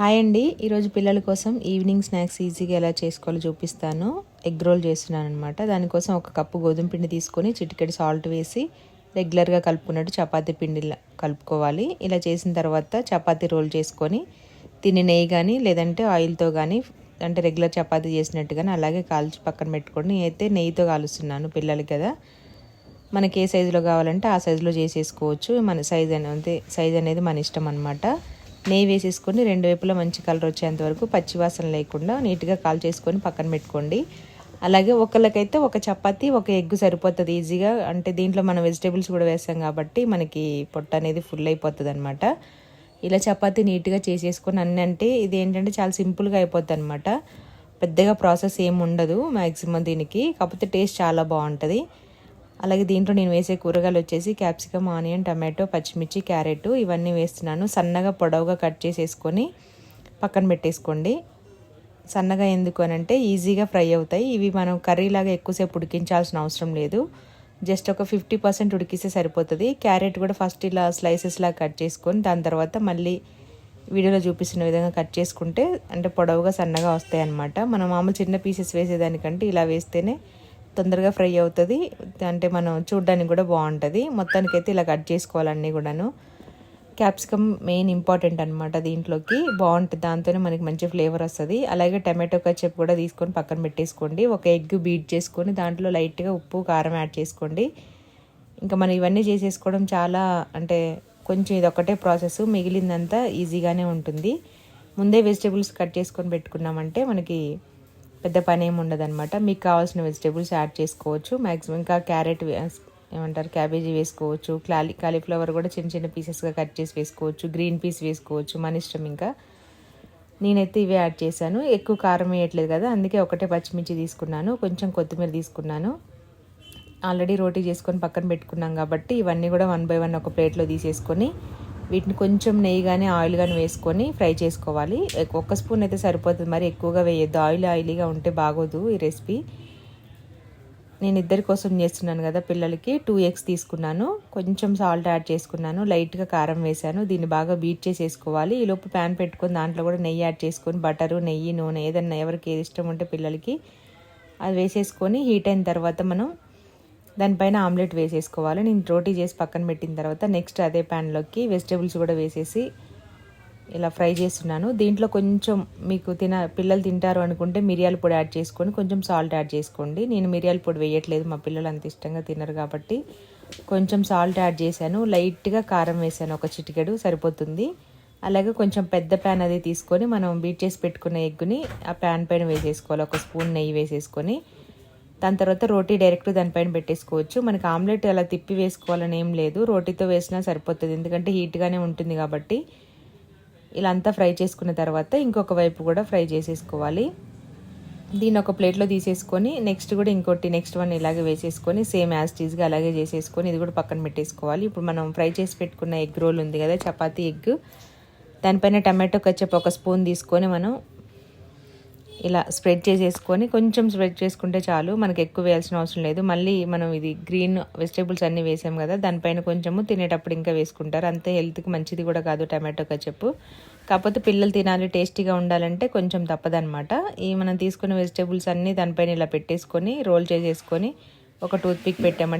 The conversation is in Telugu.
హాయ్ అండి. ఈరోజు పిల్లల కోసం ఈవినింగ్ స్నాక్స్ ఈజీగా ఎలా చేసుకోవాలో చూపిస్తాను. ఎగ్ రోల్ చేస్తున్నాను అనమాట దానికోసం ఒక కప్పు గోధుమ పిండి తీసుకొని చిటికెడు సాల్ట్ వేసి రెగ్యులర్గా కలుపుకున్నట్టు చపాతీ పిండి కలుపుకోవాలి. ఇలా చేసిన తర్వాత చపాతీ రోల్ చేసుకొని తిని నెయ్యి కానీ లేదంటే ఆయిల్తో కానీ అంటే రెగ్యులర్ చపాతీ చేసినట్టు కానీ అలాగే కాల్చి పక్కన పెట్టుకొని అయితే నెయ్యితో కాలుస్తున్నాను పిల్లలు కదా. మనకి ఏ సైజులో కావాలంటే ఆ సైజులో చేసేసుకోవచ్చు. మన సైజ్ అనేది సైజ్ అనేది మన ఇష్టం అనమాట నెయ్యి వేసేసుకొని రెండు వైపులా మంచి కలర్ వచ్చేంత వరకు పచ్చివాసన లేకుండా నీట్గా కాల్ చేసుకొని పక్కన పెట్టుకోండి. అలాగే ఒకళ్ళకైతే ఒక చపాతి ఒక ఎగ్ సరిపోతుంది ఈజీగా. అంటే దీంట్లో మనం వెజిటేబుల్స్ కూడా వేస్తాం కాబట్టి మనకి పొట్ట అనేది ఫుల్ అయిపోతుంది అనమాట ఇలా చపాతీ నీట్గా చేసేసుకొని అన్నీ అంటే ఇది ఏంటంటే చాలా సింపుల్గా అయిపోతుంది అనమాట పెద్దగా ప్రాసెస్ ఏమి ఉండదు మ్యాక్సిమం దీనికి. కాకపోతే టేస్ట్ చాలా బాగుంటుంది. అలాగే దీంట్లో నేను వేసే కూరగాయలు వచ్చేసి క్యాప్సికమ్ ఆనియన్ టమాటో పచ్చిమిర్చి క్యారెట్ ఇవన్నీ వేస్తున్నాను. సన్నగా పొడవుగా కట్ చేసేసుకొని పక్కన పెట్టేసుకోండి. సన్నగా ఎందుకు అని అంటే ఈజీగా ఫ్రై అవుతాయి. ఇవి మనం కర్రీలాగా ఎక్కువసేపు ఉడికించాల్సిన అవసరం లేదు. జస్ట్ ఒక ఫిఫ్టీ పర్సెంట్ ఉడికిస్తే సరిపోతుంది. క్యారెట్ కూడా ఫస్ట్ ఇలా స్లైసెస్లా కట్ చేసుకొని దాని తర్వాత మళ్ళీ వీడియోలో చూపిస్తున్న విధంగా కట్ చేసుకుంటే అంటే పొడవుగా సన్నగా వస్తాయి అన్నమాట మనం మామూలు చిన్న పీసెస్ వేసేదానికంటే ఇలా వేస్తేనే తొందరగా ఫ్రై అవుతుంది. అంటే మనం చూడడానికి కూడా బాగుంటుంది. మొత్తానికి అయితే ఇలా కట్ చేసుకోవాలన్నీ కూడాను. క్యాప్సికమ్ మెయిన్ ఇంపార్టెంట్ అనమాట దీంట్లోకి. బాగుంటుంది. దాంతోనే మనకి మంచి ఫ్లేవర్ వస్తుంది. అలాగే టమాటో కచ్చప్ కూడా తీసుకొని పక్కన పెట్టేసుకోండి. ఒక ఎగ్ బీట్ చేసుకొని దాంట్లో లైట్గా ఉప్పు కారం యాడ్ చేసుకోండి. ఇంకా మనం ఇవన్నీ చేసేసుకోవడం చాలా అంటే కొంచెం ఇది ఒకటే ప్రాసెస్. మిగిలిందంతా ఈజీగానే ఉంటుంది. ముందే వెజిటేబుల్స్ కట్ చేసుకొని పెట్టుకున్నామంటే మనకి పెద్ద పని ఏమి ఉండదన్నమాట. మీకు కావాల్సిన వెజిటేబుల్స్ యాడ్ చేసుకోవచ్చు. మ్యాక్సిమం ఇంకా క్యారెట్ ఏమంటారు క్యాబేజీ వేసుకోవచ్చు. క్లాలి కాలీఫ్లవర్ కూడా చిన్న చిన్న పీసెస్గా కట్ చేసి వేసుకోవచ్చు. గ్రీన్ పీస్ వేసుకోవచ్చు. మన ఇష్టం ఇంకా. నేనైతే ఇవే యాడ్ చేశాను. ఎక్కువ కారం వేయట్లేదు కదా అందుకే ఒకటే పచ్చిమిర్చి తీసుకున్నాను. కొంచెం కొత్తిమీర తీసుకున్నాను. ఆల్రెడీ రోటీ చేసుకొని పక్కన పెట్టుకున్నాం కాబట్టి ఇవన్నీ కూడా వన్ బై వన్ ఒక ప్లేట్లో తీసేసుకొని వీటిని కొంచెం నెయ్యి కానీ ఆయిల్ కానీ వేసుకొని ఫ్రై చేసుకోవాలి. ఒక్క స్పూన్ అయితే సరిపోతుంది. మరి ఎక్కువగా వేయద్దు. ఆయిల్ ఆయిలీగా ఉంటే బాగోదు ఈ రెసిపీ. నేను ఇద్దరి కోసం చేస్తున్నాను కదా పిల్లలకి. టూ ఎగ్స్ తీసుకున్నాను. కొంచెం సాల్ట్ యాడ్ చేసుకున్నాను. లైట్గా కారం వేసాను దీన్ని బాగా బీట్ చేసేసుకోవాలి. ఈలోపు ప్యాన్ పెట్టుకొని దాంట్లో కూడా నెయ్యి యాడ్ చేసుకొని బటరు నెయ్యి నూనె ఏదన్నా ఎవరికి ఏది ఇష్టం ఉంటే పిల్లలకి అది వేసేసుకొని హీట్ అయిన తర్వాత మనం దానిపైన ఆమ్లెట్ వేసేసుకోవాలి. నేను రోటీ చేసి పక్కన పెట్టిన తర్వాత నెక్స్ట్ అదే ప్యాన్లోకి వెజిటేబుల్స్ కూడా వేసేసి ఇలా ఫ్రై చేస్తున్నాను. దీంట్లో కొంచెం మీకు తిన పిల్లలు తింటారు అనుకుంటే మిరియాల పొడి యాడ్ చేసుకొని కొంచెం సాల్ట్ యాడ్ చేసుకోండి. నేను మిరియాల పొడి వేయట్లేదు మా పిల్లలు అంత ఇష్టంగా తినరు కాబట్టి. కొంచెం సాల్ట్ యాడ్ చేశాను. లైట్గా కారం వేసాను ఒక చిటికెడు సరిపోతుంది. అలాగే కొంచెం పెద్ద ప్యాన్ అది తీసుకొని మనం బీట్ చేసి పెట్టుకున్న ఎగ్గుని ఆ ప్యాన్ పైన వేసేసుకోవాలి. ఒక స్పూన్ నెయ్యి వేసేసుకొని. దాని తర్వాత రోటీ డైరెక్ట్ దానిపైన పెట్టేసుకోవచ్చు. మనకి ఆమ్లెట్ అలా తిప్పి వేసుకోవాలని ఏం లేదు. రోటీతో వేసినా సరిపోతుంది. ఎందుకంటే హీట్గానే ఉంటుంది కాబట్టి. ఇలా అంతా ఫ్రై చేసుకున్న తర్వాత ఇంకొక వైపు కూడా ఫ్రై చేసేసుకోవాలి. దీన్ని ఒక ప్లేట్లో తీసేసుకొని నెక్స్ట్ కూడా ఇంకోటి నెక్స్ట్ వన్ ఇలాగే వేసేసుకొని సేమ్ యాజ్ టీజ్గా అలాగే చేసేసుకొని ఇది కూడా పక్కన పెట్టేసుకోవాలి. ఇప్పుడు మనం ఫ్రై చేసి పెట్టుకున్న ఎగ్ రోల్ ఉంది కదా చపాతీ ఎగ్. దానిపైన టమాటో కచ్చప్ ఒక స్పూన్ తీసుకొని మనం ఇలా స్ప్రెడ్ చేసేసుకొని కొంచెం స్ప్రెడ్ చేసుకుంటే చాలు మనకి ఎక్కువ వేయాల్సిన అవసరం లేదు. మళ్ళీ మనం ఇది గ్రీన్ వెజిటేబుల్స్ అన్నీ వేసాం కదా దానిపైన కొంచెము తినేటప్పుడు ఇంకా వేసుకుంటారు. అంతే హెల్త్కి మంచిది కూడా కాదు టమాటో కచ్చప్పు కాకపోతే పిల్లలు తినాలి టేస్టీగా ఉండాలంటే కొంచెం తప్పదనమాట ఈ మనం తీసుకున్న వెజిటేబుల్స్ అన్నీ దానిపైన ఇలా పెట్టేసుకొని రోల్ చేసేసుకొని ఒక టూత్ పిక్ పెట్టామంటే